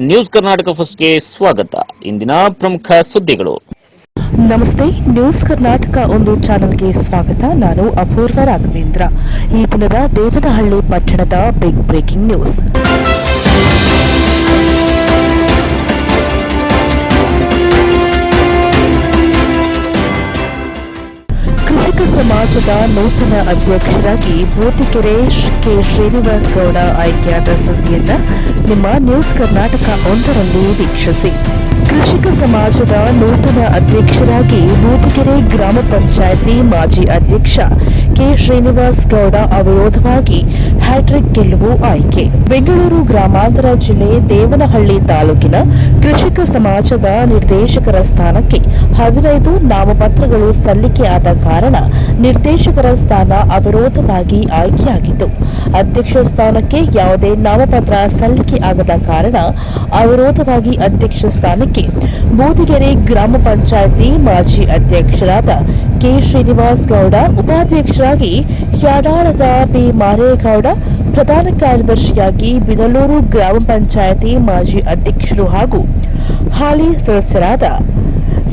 News Karnataka ಫಸ್ಟ್ಗೆ ಸ್ವಾಗತ. ಇಂದಿನ ಪ್ರಮುಖ ಸುದ್ದಿಗಳು. ನಮಸ್ತೆ, ನ್ಯೂಸ್ ಕರ್ನಾಟಕ ಒಂದು ಚಾನೆಲ್ಗೆ ಸ್ವಾಗತ. ನಾನು ಅಪೂರ್ವ ರಾಘವೇಂದ್ರ. ಈ ದಿನದ ದೇವನಹಳ್ಳಿ ಪಟ್ಟಣದ ಬಿಗ್ ಬ್ರೇಕಿಂಗ್ ನ್ಯೂಸ್ ಸಮಾಜದ ನೂತನ ಅಧ್ಯಕ್ಷರಾಗಿ ಬೋತಿಕೆರೆ ಕೆ. ಶ್ರೀನಿವಾಸ್ ಗೌಡ ಆಯ್ಕೆಯಾದ ಸುದ್ದಿಯನ್ನ ನಿಮ್ಮ ನ್ಯೂಸ್ ಕರ್ನಾಟಕ ಒಂದರಲ್ಲಿ ವೀಕ್ಷಿಸಿ. ಕೃಷಿಕ ಸಮಾಜದ ನೂತನ ಅಧ್ಯಕ್ಷರಾಗಿ ಬೂದಿಗೆರೆ ಗ್ರಾಮ ಪಂಚಾಯತಿ ಮಾಜಿ ಅಧ್ಯಕ್ಷ ಕೆ. ಶ್ರೀನಿವಾಸ್ ಗೌಡ ಅವಿರೋಧವಾಗಿ ಹ್ಯಾಟ್ರಿಕ್ ಗೆಲುವು ಆಯ್ಕೆ. ಬೆಂಗಳೂರು ಗ್ರಾಮಾಂತರ ಜಿಲ್ಲೆ ದೇವನಹಳ್ಳಿ ತಾಲೂಕಿನ ಕೃಷಿಕ ಸಮಾಜದ ನಿರ್ದೇಶಕರ ಸ್ಥಾನಕ್ಕೆ ಹದಿನೈದು ನಾಮಪತ್ರಗಳು ಸಲ್ಲಿಕೆಯಾದ ಕಾರಣ ನಿರ್ದೇಶಕರ ಸ್ಥಾನ ಅವಿರೋಧವಾಗಿ ಆಯ್ಕೆಯಾಗಿತ್ತು. ಅಧ್ಯಕ್ಷ ಸ್ಥಾನಕ್ಕೆ ಯಾವುದೇ ನಾಮಪತ್ರ ಸಲ್ಲಿಕೆ ಆಗದ ಕಾರಣ ಅವಿರೋಧವಾಗಿ ಅಧ್ಯಕ್ಷ ಸ್ಥಾನಕ್ಕೆ ಬೂದಿಗೆರೆ ಗ್ರಾಮ ಪಂಚಾಯತಿ ಮಾಜಿ ಅಧ್ಯಕ್ಷರಾದ ಕೆ. ಶ್ರೀನಿವಾಸ್ ಗೌಡ, ಉಪಾಧ್ಯಕ್ಷರಾಗಿ ಯಾಡಾಳದ ಬಿ. ಮಾರೇಗೌಡ, ಪ್ರಧಾನ ಕಾರ್ಯದರ್ಶಿಯಾಗಿ ಬಿದಲೂರು ಗ್ರಾಮ ಪಂಚಾಯತಿ ಮಾಜಿ ಅಧ್ಯಕ್ಷರು ಹಾಗೂ ಹಾಲಿ ಸದಸ್ಯರಾದ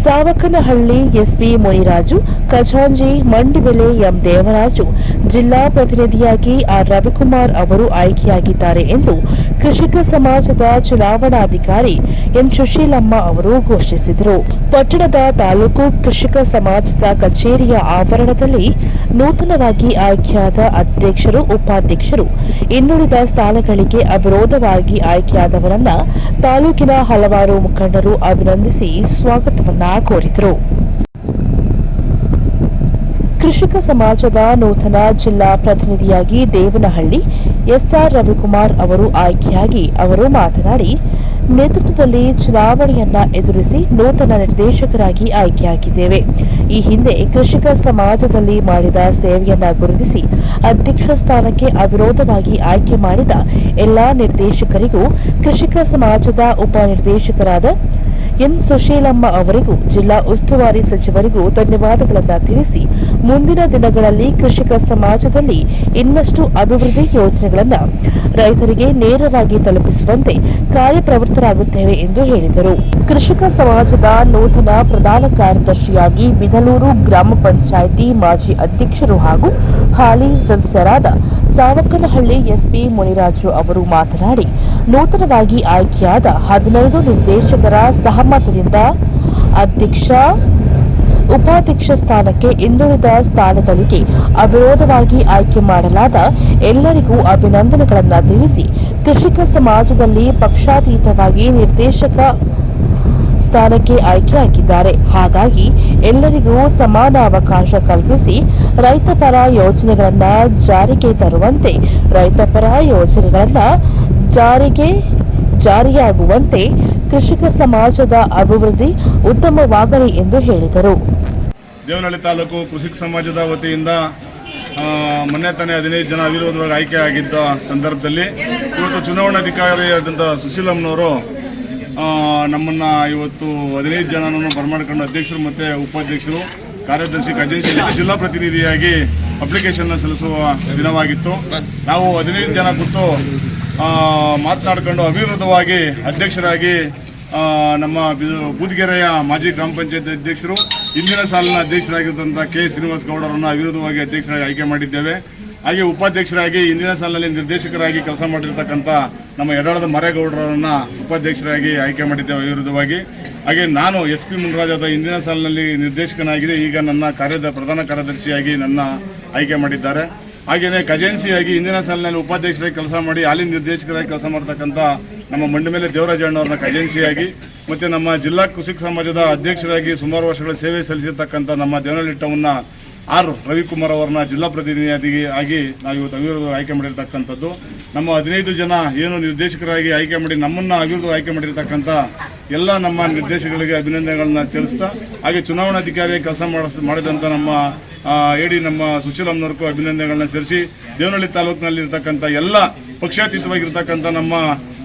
ಸಾವಕನಹಳ್ಳಿ ಎಸ್ಪಿ ಮುನಿರಾಜು, ಖಜಾಂಜಿ ಮಂಡಿಬೆಲೆ ಎಂ. ದೇವರಾಜು, ಜಿಲ್ಲಾ ಪ್ರತಿನಿಧಿಯಾಗಿ ಆರ್. ರವಿಕುಮಾರ್ ಅವರು ಆಯ್ಕೆಯಾಗಿದ್ದಾರೆ ಎಂದು ಕೃಷಿಕ ಸಮಾಜದ ಚುನಾವಣಾಧಿಕಾರಿ ಎನ್. ಸುಶೀಲಮ್ಮ ಅವರು ಘೋಷಿಸಿದರು. ಪಟ್ಟಣದ ತಾಲೂಕು ಕೃಷಿಕ ಸಮಾಜದ ಕಚೇರಿಯ ಆವರಣದಲ್ಲಿ ನೂತನವಾಗಿ ಆಯ್ಕೆಯಾದ ಅಧ್ಯಕ್ಷರು, ಉಪಾಧ್ಯಕ್ಷರು, ಇನ್ನುಳಿದ ಸ್ಥಾನಗಳಿಗೆ ಅವಿರೋಧವಾಗಿ ಆಯ್ಕೆಯಾದವರನ್ನ ತಾಲೂಕಿನ ಹಲವಾರು ಮುಖಂಡರು ಅಭಿನಂದಿಸಿ ಸ್ವಾಗತವನ್ನ ಕೋರಿದರು. ಕೃಷಿಕ ಸಮಾಜದ ನೂತನ ಜಿಲ್ಲಾ ಪ್ರತಿನಿಧಿಯಾಗಿ ದೇವನಹಳ್ಳಿ ಎಸ್ಆರ್ ರವಿಕುಮಾರ್ ಅವರು ಆಯ್ಕೆಯಾಗಿ ಅವರು ಮಾತನಾಡಿ, ನೇತೃತ್ವದಲ್ಲಿ ಚುನಾವಣೆಯನ್ನ ಎದುರಿಸಿ ನೂತನ ನಿರ್ದೇಶಕರಾಗಿ ಆಯ್ಕೆಯಾಗಿದ್ದೇವೆ. ಈ ಹಿಂದೆ ಕೃಷಿಕ ಸಮಾಜದಲ್ಲಿ ಮಾಡಿದ ಸೇವೆಯನ್ನ ಗುರುತಿಸಿ ಅಧ್ಯಕ್ಷ ಸ್ಥಾನಕ್ಕೆ ಅವಿರೋಧವಾಗಿ ಆಯ್ಕೆ ಮಾಡಿದ ಎಲ್ಲಾ ನಿರ್ದೇಶಕರಿಗೂ ಕೃಷಿಕ ಸಮಾಜದ ಉಪನಿರ್ದೇಶಕರಾದ ಎನ್ ಸುಶೀಲಮ್ಮ ಅವರಿಗೂ ಜಿಲ್ಲಾ ಉಸ್ತುವಾರಿ ಸಚಿವರಿಗೂ ಧನ್ಯವಾದಗಳನ್ನು ತಿಳಿಸಿ ಮುಂದಿನ ದಿನಗಳಲ್ಲಿ ಕೃಷಿಕ ಸಮಾಜದಲ್ಲಿ ಇನ್ನಷ್ಟು ಅಭಿವೃದ್ಧಿ ಯೋಜನೆಗಳನ್ನು ರೈತರಿಗೆ ನೇರವಾಗಿ ತಲುಪಿಸುವಂತೆ ಕಾರ್ಯಪ್ರವೃತ್ತರಾಗುತ್ತೇವೆ ಎಂದು ಹೇಳಿದರು. ಕೃಷಿಕ ಸಮಾಜದ ನೂತನ ಪ್ರಧಾನ ಕಾರ್ಯದರ್ಶಿಯಾಗಿ ಬಿದಲೂರು ಗ್ರಾಮ ಪಂಚಾಯಿತಿ ಮಾಜಿ ಅಧ್ಯಕ್ಷರು ಹಾಗೂ ಹಾಲಿ ಸದಸ್ಯರಾದ ಸಾವಕ್ಕನಹಳ್ಳಿ ಎಸ್ಪಿ ಮುನಿರಾಜು ಅವರು ಮಾತನಾಡಿ, ನೂತನವಾಗಿ ಆಯ್ಕೆಯಾದ ಹದಿನೈದು ನಿರ್ದೇಶಕರ ಸಹಮತದಿಂದ ಅಧ್ಯಕ್ಷ, ಉಪಾಧ್ಯಕ್ಷ ಸ್ಥಾನಕ್ಕೆ ಇನ್ನುಳಿದ ಸ್ಥಾನಗಳಿಗೆ ಅವಿರೋಧವಾಗಿ ಆಯ್ಕೆ ಮಾಡಲಾದ ಎಲ್ಲರಿಗೂ ಅಭಿನಂದನೆಗಳನ್ನು ತಿಳಿಸಿ ಕೃಷಿಕ ಸಮಾಜದಲ್ಲಿ ಪಕ್ಷಾತೀತವಾಗಿ ನಿರ್ದೇಶಕ ಸ್ಥಾನಕ್ಕೆ ಆಯ್ಕೆಯಾಗಿದ್ದಾರೆ ಹಾಗಾಗಿ ಎಲ್ಲರಿಗೂ ಸಮಾನ ಅವಕಾಶ ಕಲ್ಪಿಸಿ ರೈತಪರ ಯೋಜನೆಗಳನ್ನ ಜಾರಿಗೆ ತರುವಂತೆ ರೈತಪರ ಯೋಜನೆಗಳನ್ನ ಜಾರಿಗೆ, ಜಾರಿಯಾಗುವಂತೆ ಕೃಷಿಕ ಸಮಾಜದ ಅಭಿವೃದ್ಧಿ ಉತ್ತಮವಾಗಲಿ ಎಂದು ಹೇಳಿದರು. ದೇವನಹಳ್ಳಿ ತಾಲೂಕು ಕೃಷಿಕ ಸಮಾಜದ ವತಿಯಿಂದ ಮೊನ್ನೆ ತಾನೇ ಹದಿನೈದು ಜನ ಅವಿರೋಧವಾಗಿ ಆಯ್ಕೆ ಆಗಿದ್ದ ಸಂದರ್ಭದಲ್ಲಿ ಇವತ್ತು ಚುನಾವಣಾಧಿಕಾರಿಯಾದಂಥ ಸುಶೀಲಮ್ಮನವರು ನಮ್ಮನ್ನ ಇವತ್ತು ಹದಿನೈದು ಜನನನ್ನು ಬರಮಾಡ್ಕೊಂಡು ಅಧ್ಯಕ್ಷರು ಮತ್ತು ಉಪಾಧ್ಯಕ್ಷರು, ಕಾರ್ಯದರ್ಶಿ ಖಜಾಂಚಿ ಜಿಲ್ಲಾ ಪ್ರತಿನಿಧಿಯಾಗಿ ಅಪ್ಲಿಕೇಶನ್ ಸಲ್ಲಿಸುವ ದಿನವಾಗಿತ್ತು. ನಾವು ಹದಿನೈದು ಜನ ಕೂತು ಮಾತನಾಡಿಕೊಂಡು ಅವಿರೋಧವಾಗಿ ಅಧ್ಯಕ್ಷರಾಗಿ ನಮ್ಮ ಬುದ್ಗೆರೆಯ ಮಾಜಿ ಗ್ರಾಮ ಪಂಚಾಯತ್ ಅಧ್ಯಕ್ಷರು ಇಂದಿನ ಸಾಲಿನ ಅಧ್ಯಕ್ಷರಾಗಿರುವಂತಹ ಕೆ ಶ್ರೀನಿವಾಸ್ ಗೌಡರನ್ನು ಅವಿರೋಧವಾಗಿ ಅಧ್ಯಕ್ಷರಾಗಿ ಆಯ್ಕೆ ಮಾಡಿದ್ದೇವೆ. ಹಾಗೆ ಉಪಾಧ್ಯಕ್ಷರಾಗಿ ಹಿಂದಿನ ಸಾಲಿನಲ್ಲಿ ನಿರ್ದೇಶಕರಾಗಿ ಕೆಲಸ ಮಾಡಿರ್ತಕ್ಕಂಥ ನಮ್ಮ ಎಡಾಳದ ಮರೇಗೌಡರನ್ನ ಉಪಾಧ್ಯಕ್ಷರಾಗಿ ಆಯ್ಕೆ ಮಾಡಿದ್ದೇವೆ ವಿರುದ್ಧವಾಗಿ ಹಾಗೆ ನಾನು ಎಸ್ ಪಿ ಮುನ್ರಾಜಾದ ಹಿಂದಿನ ಸಾಲಿನಲ್ಲಿ ನಿರ್ದೇಶಕನಾಗಿದೆ ಈಗ ನನ್ನ ಕಾರ್ಯದ ಪ್ರಧಾನ ಕಾರ್ಯದರ್ಶಿಯಾಗಿ ನನ್ನ ಆಯ್ಕೆ ಮಾಡಿದ್ದಾರೆ. ಹಾಗೆಯೇ ಖಜಾನ್ಸಿಯಾಗಿ ಇಂದಿನ ಸಾಲಿನಲ್ಲಿ ಉಪಾಧ್ಯಕ್ಷರಾಗಿ ಕೆಲಸ ಮಾಡಿ ಹಾಲಿನ ನಿರ್ದೇಶಕರಾಗಿ ಕೆಲಸ ಮಾಡ್ತಕ್ಕಂಥ ನಮ್ಮ ಮಂಡ ಮೇಲೆ ದೇವರಾಜ ಅಣ್ಣವ್ರನ್ನ ಖಜಾನ್ಸಿಯಾಗಿ ಮತ್ತು ನಮ್ಮ ಜಿಲ್ಲಾ ಕೃಷಿ ಸಮಾಜದ ಅಧ್ಯಕ್ಷರಾಗಿ ಸುಮಾರು ವರ್ಷಗಳ ಸೇವೆ ಸಲ್ಲಿಸಿರ್ತಕ್ಕಂಥ ನಮ್ಮ ದೇವನಹಳ್ಳಿ ಟೌನ್ನ ಆರ್ ರವಿಕುಮಾರ್ ಅವರನ್ನ ಜಿಲ್ಲಾ ಪ್ರತಿನಿಧಿಯಾಗಿ ಆಗಿ ನಾವು ಇವತ್ತು ಅವಿರೋಧ ಆಯ್ಕೆ ಮಾಡಿರ್ತಕ್ಕಂಥದ್ದು. ನಮ್ಮ ಹದಿನೈದು ಜನ ಏನು ನಿರ್ದೇಶಕರಾಗಿ ಆಯ್ಕೆ ಮಾಡಿ ನಮ್ಮನ್ನು ಅವಿರೋಧ ಆಯ್ಕೆ ಮಾಡಿರ್ತಕ್ಕಂಥ ಎಲ್ಲ ನಮ್ಮ ನಿರ್ದೇಶಕರಿಗೆ ಅಭಿನಂದನೆಗಳನ್ನ ಸಲ್ಲಿಸ್ತಾ, ಹಾಗೆ ಚುನಾವಣಾಧಿಕಾರಿಯಾಗಿ ಕೆಲಸ ಮಾಡಿಸ್ ಮಾಡಿದಂಥ ನಮ್ಮ ಎಡಿ ನಮ್ಮ ಸುಶೀಲಮ್ಮನವ್ರಿಗೂ ಅಭಿನಂದನೆಗಳನ್ನ ಸೇರಿಸಿ ದೇವನಹಳ್ಳಿ ತಾಲೂಕಿನಲ್ಲಿರ್ತಕ್ಕಂಥ ಎಲ್ಲ ಪಕ್ಷಾತೀತವಾಗಿರ್ತಕ್ಕಂಥ ನಮ್ಮ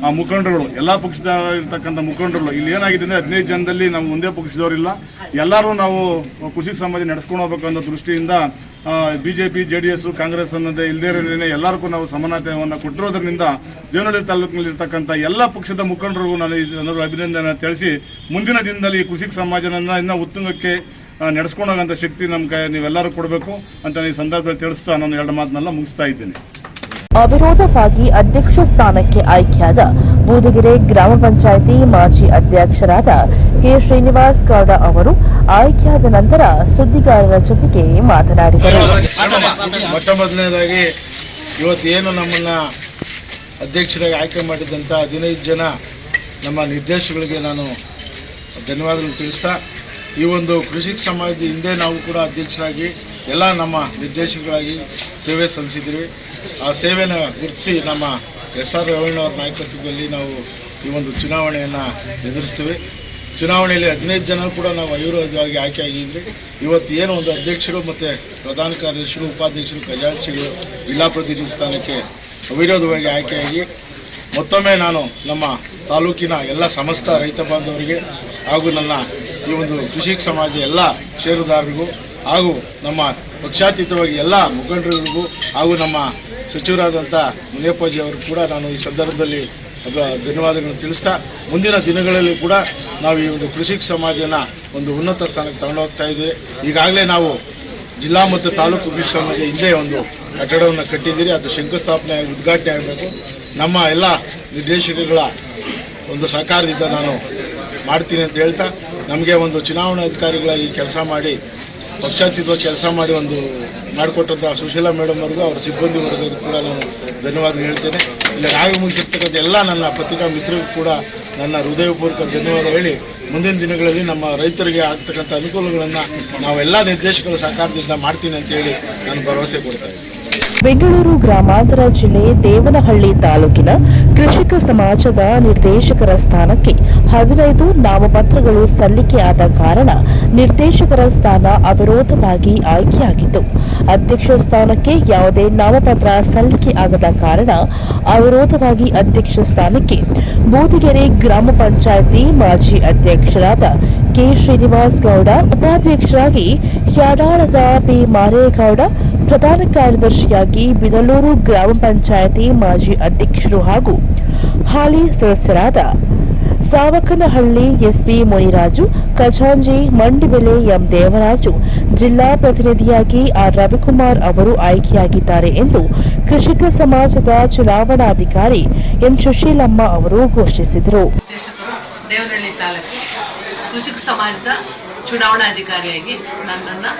ಆ ಮುಖಂಡರುಗಳು, ಎಲ್ಲಾ ಪಕ್ಷದ ಇರ್ತಕ್ಕಂಥ ಮುಖಂಡರುಗಳು. ಇಲ್ಲಿ ಏನಾಗಿದೆ ಅಂದ್ರೆ ಹದಿನೈದು ಜನದಲ್ಲಿ ನಾವು ಒಂದೇ ಪಕ್ಷದವರಿಲ್ಲ. ಎಲ್ಲರೂ ನಾವು ಕೃಷಿ ಸಮಾಜ ನಡೆಸ್ಕೊಂಡು ಹೋಗ್ಬೇಕು ಅನ್ನೋ ದೃಷ್ಟಿಯಿಂದ BJP J D S Congress ಅನ್ನೋದೇ ಇಲ್ಲದೇ ಎಲ್ಲರಿಗೂ ನಾವು ಸಮಾನತೆಯನ್ನು ಕೊಟ್ಟಿರೋದ್ರಿಂದ ದೇವನಹಳ್ಳಿ ತಾಲೂಕಿನಲ್ಲಿ ಇರ್ತಕ್ಕಂಥ ಎಲ್ಲ ಪಕ್ಷದ ಮುಖಂಡರಿಗೂ ನಾನು ಜನರು ಅಭಿನಂದನೆ ತಿಳಿಸಿ, ಮುಂದಿನ ದಿನದಲ್ಲಿ ಈ ಕೃಷಿ ಸಮಾಜನನ್ನ ಇನ್ನ ಉತ್ತುಂಗಕ್ಕೆ ನಡೆಸ್ಕೊಂಡೋಗಂಥ ಶಕ್ತಿ ನಮ್ಮ ಕೈ ನೀವೆಲ್ಲರೂ ಕೊಡಬೇಕು ಅಂತ ಈ ಸಂದರ್ಭದಲ್ಲಿ ತಿಳಿಸ್ತಾ ನಾನು ಎರಡು ಮಾತನ್ನೆಲ್ಲ ಮುಗಿಸ್ತಾ ಇದ್ದೀನಿ. ಅವಿರೋಧವಾಗಿ ಅಧ್ಯಕ್ಷ ಸ್ಥಾನಕ್ಕೆ ಆಯ್ಕೆಯಾದ ಬೂದಿಗೆರೆ ಗ್ರಾಮ ಪಂಚಾಯಿತಿ ಮಾಜಿ ಅಧ್ಯಕ್ಷರಾದ ಕೆ ಶ್ರೀನಿವಾಸ್ ಗೌಡ ಅವರು ಆಯ್ಕೆಯಾದ ನಂತರ ಸುದ್ದಿಗಾರರ ಜೊತೆಗೆ ಮಾತನಾಡಿದರು. ಮೊಟ್ಟ ಮೊದಲನೇದಾಗಿ ಇವತ್ತು ಏನು ನಮ್ಮನ್ನ ಅಧ್ಯಕ್ಷರಾಗಿ ಆಯ್ಕೆ ಮಾಡಿದಂಥ ಹದಿನೈದು ಜನ ನಮ್ಮ ನಿರ್ದೇಶಕರಿಗೆ ನಾನು ಧನ್ಯವಾದಗಳು ತಿಳಿಸ್ತಾ, ಈ ಒಂದು ಕೃಷಿ ಸಮಾಜದ ಹಿಂದೆ ನಾವು ಕೂಡ ಅಧ್ಯಕ್ಷರಾಗಿ ಎಲ್ಲ ನಮ್ಮ ನಿರ್ದೇಶಕರಾಗಿ ಸೇವೆ ಸಲ್ಲಿಸಿದ್ದೀವಿ. ಆ ಸೇವೆನ ಗುರುತಿಸಿ ನಮ್ಮ ಎಸ್ ಆರ್ ರೇವಣ್ಣವ್ರ ನಾಯಕತ್ವದಲ್ಲಿ ನಾವು ಈ ಒಂದು ಚುನಾವಣೆಯನ್ನು ಎದುರಿಸ್ತೀವಿ. ಚುನಾವಣೆಯಲ್ಲಿ ಹದಿನೈದು ಜನ ಕೂಡ ನಾವು ಆಯ್ಕೆ ಆಗಿದ್ವಿ ಇವತ್ತು ಏನು ಒಂದು ಅಧ್ಯಕ್ಷರು ಮತ್ತು ಪ್ರಧಾನ ಕಾರ್ಯದರ್ಶಿಗಳು, ಉಪಾಧ್ಯಕ್ಷರು, ಖಜಾಂಚಿಗಳು, ಜಿಲ್ಲಾ ಪ್ರತಿನಿಧಿ ಸ್ಥಾನಕ್ಕೆ ಅವಿರೋಧವಾಗಿ ಆಯ್ಕೆಯಾಗಿ ಮತ್ತೊಮ್ಮೆ ನಾನು ನಮ್ಮ ತಾಲೂಕಿನ ಎಲ್ಲ ಸಮಸ್ತ ರೈತ ಬಾಂಧವರಿಗೆ ಹಾಗೂ ನನ್ನ ಈ ಒಂದು ಕೃಷಿ ಸಮಾಜ ಎಲ್ಲ ಷೇರುದಾರರಿಗೂ ಹಾಗೂ ನಮ್ಮ ಪಕ್ಷಾತೀತವಾಗಿ ಎಲ್ಲ ಮುಖಂಡರಿಗೂ ಹಾಗೂ ನಮ್ಮ ಸಚಿವರಾದಂಥ ಮುನಿಯಪ್ಪಾಜಿ ಅವರು ಕೂಡ ನಾನು ಈ ಸಂದರ್ಭದಲ್ಲಿ ಧನ್ಯವಾದಗಳನ್ನು ತಿಳಿಸ್ತಾ, ಮುಂದಿನ ದಿನಗಳಲ್ಲಿ ಕೂಡ ನಾವು ಈ ಒಂದು ಕೃಷಿ ಸಮಾಜನ ಒಂದು ಉನ್ನತ ಸ್ಥಾನಕ್ಕೆ ತಗೊಂಡೋಗ್ತಾ ಇದ್ದೀವಿ. ಈಗಾಗಲೇ ನಾವು ಜಿಲ್ಲಾ ಮತ್ತು ತಾಲೂಕು ಕೃಷಿ ಸಮಾಜ ಹಿಂದೆ ಒಂದು ಕಟ್ಟಡವನ್ನು ಕಟ್ಟಿದ್ದೀರಿ. ಅದು ಶಂಕುಸ್ಥಾಪನೆ, ಉದ್ಘಾಟನೆ ಆಗಬೇಕು. ನಮ್ಮ ಎಲ್ಲ ನಿರ್ದೇಶಕಗಳ ಒಂದು ಸಹಕಾರದಿಂದ ನಾನು ಮಾಡ್ತೀನಿ ಅಂತ ಹೇಳ್ತಾ, ನಮಗೆ ಒಂದು ಚುನಾವಣಾಧಿಕಾರಿಗಳಾಗಿ ಕೆಲಸ ಮಾಡಿ ಪಕ್ಷಾತೀತ ಕೆಲಸ ಮಾಡಿ ಒಂದು ಮಾಡಿಕೊಟ್ಟಂಥ ಸುಶೀಲಾ ಮೇಡಮ್ ಅವ್ರಿಗೂ, ಅವರ ಸಿಬ್ಬಂದಿ ವರ್ಗದ ಕೂಡ ನಾನು ಧನ್ಯವಾದ ಹೇಳ್ತೇನೆ. ಇಲ್ಲಿ ಆಗಿ ಮುಗಿಸಿರ್ತಕ್ಕಂಥ ಎಲ್ಲ ನನ್ನ ಪತ್ರಿಕಾ ಮಿತ್ರರಿಗೂ ಕೂಡ ನನ್ನ ಹೃದಯಪೂರ್ವಕ ಧನ್ಯವಾದ ಹೇಳಿ, ಮುಂದಿನ ದಿನಗಳಲ್ಲಿ ನಮ್ಮ ರೈತರಿಗೆ ಆಗ್ತಕ್ಕಂಥ ಅನುಕೂಲಗಳನ್ನು ನಾವೆಲ್ಲ ನಿರ್ದೇಶಕರು ಸಹಕಾರದಿಂದ ಮಾಡ್ತೀನಿ ಅಂತ ಹೇಳಿ ನಾನು ಭರವಸೆ ಕೊಡ್ತಾ ಇದ್ದೀನಿ. ಬೆಂಗಳೂರು ಗ್ರಾಮಾಂತರ ಜಿಲ್ಲೆ ದೇವನಹಳ್ಳಿ ತಾಲೂಕಿನ ಕೃಷಿಕ ಸಮಾಜದ ನಿರ್ದೇಶಕರ ಸ್ಥಾನಕ್ಕೆ ಹದಿನೈದು ನಾಮಪತ್ರಗಳು ಸಲ್ಲಿಕೆಯಾದ ಕಾರಣ ನಿರ್ದೇಶಕರ ಸ್ಥಾನ ಅವಿರೋಧವಾಗಿ ಆಯ್ಕೆಯಾಗಿತ್ತು. ಅಧ್ಯಕ್ಷ ಸ್ಥಾನಕ್ಕೆ ಯಾವುದೇ ನಾಮಪತ್ರ ಸಲ್ಲಿಕೆ ಆಗದ ಕಾರಣ ಅವಿರೋಧವಾಗಿ ಅಧ್ಯಕ್ಷ ಸ್ಥಾನಕ್ಕೆ ಬೂದಿಗೆರೆ ಗ್ರಾಮ ಪಂಚಾಯಿತಿ ಮಾಜಿ ಅಧ್ಯಕ್ಷರಾದ ಕೆ ಶ್ರೀನಿವಾಸ್ ಗೌಡ, ಉಪಾಧ್ಯಕ್ಷರಾಗಿ ಯಾಡಾಳದ ಪಿ ಮಾರೇಗೌಡ ಪ್ರಧಾನ ಕಾರ್ಯದರ್ಶಿಯಾಗಿ ಬಿದಲೂರು ಗ್ರಾಮ ಪಂಚಾಯಿತಿ ಮಾಜಿ ಅಧ್ಯಕ್ಷರು ಹಾಗೂ ಹಾಲಿ ಸದಸ್ಯರಾದ ಸಾವಕನಹಳ್ಳಿ ಎಸ್ಪಿ ಮುನಿರಾಜು, ಖಜಾಂಜಿ ಮಂಡಿಬೆಲೆ ಎಂ ದೇವರಾಜು, ಜಿಲ್ಲಾ ಪ್ರತಿನಿಧಿಯಾಗಿ ಆರ್ ರವಿಕುಮಾರ್ ಅವರು ಆಯ್ಕೆಯಾಗಿದ್ದಾರೆ ಎಂದು ಕೃಷಿಕ ಸಮಾಜದ ಚುನಾವಣಾಧಿಕಾರಿ ಎಂ ಸುಶೀಲಮ್ಮ ಅವರು ಘೋಷಿಸಿದರು. ಕೃಷಿಕ ಸಮಾಜದ ಚುನಾವಣಾಧಿಕಾರಿಯಾಗಿ ನನ್ನನ್ನು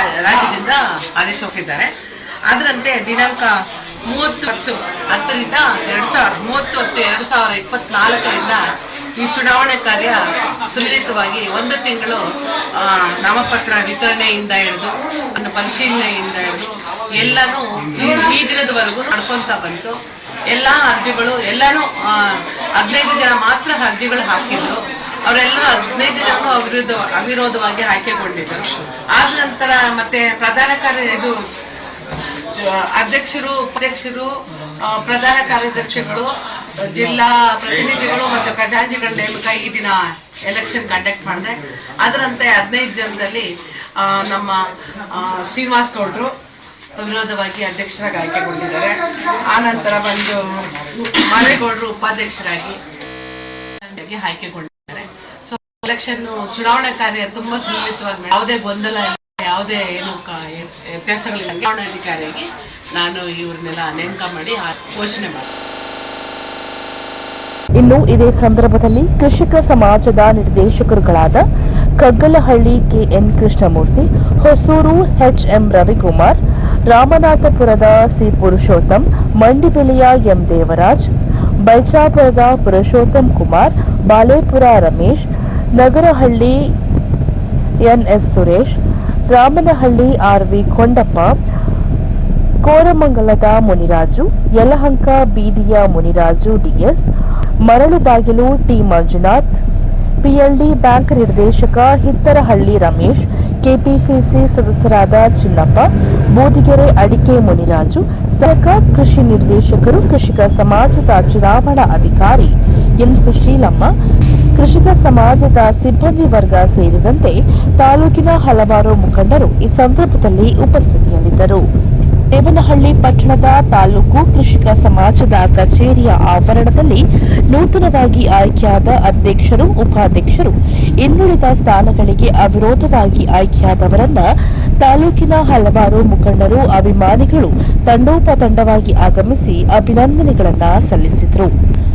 ರಾಜ್ಯದಿಂದ ಆದೇಶಿಸಿದ್ದಾರೆ ಅದರಂತೆ ದಿನಾಂಕ ಮೂವತ್ತು ಹತ್ತು ಹತ್ತರಿಂದ ಎರಡು ಸಾವಿರ, ಮೂವತ್ತು ಹತ್ತು ಎರಡು ಸಾವಿರ ಇಪ್ಪತ್ನಾಲ್ಕರಿಂದ ಈ ಚುನಾವಣೆ ಕಾರ್ಯ ಸುಲಲಿತವಾಗಿ ಒಂದು ತಿಂಗಳು ನಾಮಪತ್ರ ವಿತರಣೆಯಿಂದ ಹಿಡಿದು ಪರಿಶೀಲನೆಯಿಂದ ಹಿಡಿದು ಎಲ್ಲನೂ ಈ- ದಿನದವರೆಗೂ ನಡ್ಕೊತಾ ಬಂತು. ಎಲ್ಲ ಅರ್ಜಿಗಳು, ಎಲ್ಲಾನು ಹದಿನೈದು ಜನ ಮಾತ್ರ ಅರ್ಜಿಗಳು ಹಾಕಿದ್ರು. ಅವರೆಲ್ಲ ಹದಿನೈದು ಜನ ಅವಿರೋಧ ಅವಿರೋಧವಾಗಿ ಆಯ್ಕೆಗೊಂಡಿದ್ದರು ಆದ ನಂತರ ಮತ್ತೆ ಪ್ರಧಾನ ಕಾರ್ಯ ಇದು ಅಧ್ಯಕ್ಷರು, ಉಪಾಧ್ಯಕ್ಷರು ಪ್ರಧಾನ ಕಾರ್ಯದರ್ಶಿಗಳು ಜಿಲ್ಲಾ ಪ್ರತಿನಿಧಿಗಳು ಮತ್ತು ಖಜಾಂಜಿಗಳ ನೇಮಕ ಈ ದಿನ ಎಲೆಕ್ಷನ್ ಕಂಡಕ್ಟ್ ಮಾಡಿದೆ. ಅದರಂತೆ ಹದಿನೈದು ಜನದಲ್ಲಿ ನಮ್ಮ ಶ್ರೀನಿವಾಸ್ ಗೌಡರು ವಿರೋಧವಾಗಿ ಅಧ್ಯಕ್ಷರಾಗಿ ಆಯ್ಕೆಗೊಂಡಿದ್ದಾರೆ. ಆ ನಂತರ ಬಂದು ಮಾರೇಗೌಡರು ಉಪಾಧ್ಯಕ್ಷರಾಗಿ ಆಯ್ಕೆಗೊಂಡಿದ್ದಾರೆ. ಎಲೆಕ್ಷನ್ ಚುನಾವಣಾ ಕಾರ್ಯ ತುಂಬಾ ಸುಲಲಿತವಾಗಿ. ಯಾವುದೇ ಗೊಂದಲ ಯಾವುದೇ ಏನು ವ್ಯತ್ಯಾಸಗಳಿಲ್ಲ. ಚುನಾವಣಾ ಚುನಾವಣಾಧಿಕಾರಿಯಾಗಿ ನಾನು ಇವ್ರನ್ನೆಲ್ಲ ನೇಮಕ ಮಾಡಿ ಘೋಷಣೆ ಮಾಡಿ ಇನ್ನು ಇದೇ ಸಂದರ್ಭದಲ್ಲಿ ಕೃಷಿಕ ಸಮಾಜದ ನಿರ್ದೇಶಕರುಗಳಾದ ಕಗ್ಗಲಹಳ್ಳಿ ಕೆಎನ್ ಕೃಷ್ಣಮೂರ್ತಿ, ಹೊಸೂರು ಎಚ್ಎಂ ರವಿಕುಮಾರ್, ರಾಮನಾಥಪುರದ ಸಿ. ಪುರುಷೋತ್ತಮ್, ಮಂಡಿಬೆಲೆಯ ಎಂ. ದೇವರಾಜ್, ಬೈಚಾಪುರದ ಪುರುಷೋತ್ತಮ್ ಕುಮಾರ್, ಬಾಲೇಪುರ ರಮೇಶ್ ನಗರಹಳ್ಳಿ ಎನ್ಎಸ್ ಸುರೇಶ್, ರಾಮನಹಳ್ಳಿ ಆರ್ವಿ ಕೊಂಡಪ್ಪ, ಕೋರಮಂಗಲದ ಮುನಿರಾಜು, ಯಲಹಂಕ ಬೀದಿಯ ಮುನಿರಾಜು ಡಿಎಸ್ ಮರಳು ಬಾಗಿಲು ಟಿ. ಮಂಜುನಾಥ್, ಪಿಎಲ್ಡಿ ಬ್ಯಾಂಕ್ ನಿರ್ದೇಶಕ ಹಿತ್ತರಹಳ್ಳಿ ರಮೇಶ್, ಕೆಪಿಸಿಸಿ ಸದಸ್ಯರಾದ ಚಿನ್ನಪ್ಪ, ಬೂದಿಗೆರೆ ಅಡಿಕೆ ಮುನಿರಾಜು, ಸಹಕ ಕೃಷಿ ನಿರ್ದೇಶಕರು, ಕೃಷಿಕ ಸಮಾಜದ ಚುನಾವಣಾ ಅಧಿಕಾರಿ ಎಂ. ಸುಶೀಲಮ್ಮ ಕೃಷಿಕ ಸಮಾಜದ ಸಿಬ್ಬಂದಿ ವರ್ಗ ಸೇರಿದಂತೆ ತಾಲೂಕಿನ ಹಲವಾರು ಮುಖಂಡರು ಈ ಸಂದರ್ಭದಲ್ಲಿ ಉಪಸ್ಥಿತಿಯಲ್ಲಿದ್ದರು. ದೇವನಹಳ್ಳಿ ಪಟ್ಟಣದ ತಾಲೂಕು ಕೃಷಿಕ ಸಮಾಜದ ಕಚೇರಿಯ ಆವರಣದಲ್ಲಿ ನೂತನವಾಗಿ ಆಯ್ಕೆಯಾದ ಅಧ್ಯಕ್ಷರು, ಉಪಾಧ್ಯಕ್ಷರು, ಇನ್ನುಳಿದ ಸ್ಥಾನಗಳಿಗೆ ಅವಿರೋಧವಾಗಿ ಆಯ್ಕೆಯಾದವರನ್ನ ತಾಲೂಕಿನ ಹಲವಾರು ಮುಖಂಡರು, ಅಭಿಮಾನಿಗಳು ತಂಡೋಪತಂಡವಾಗಿ ಆಗಮಿಸಿ ಅಭಿನಂದನೆಗಳನ್ನು ಸಲ್ಲಿಸಿದರು.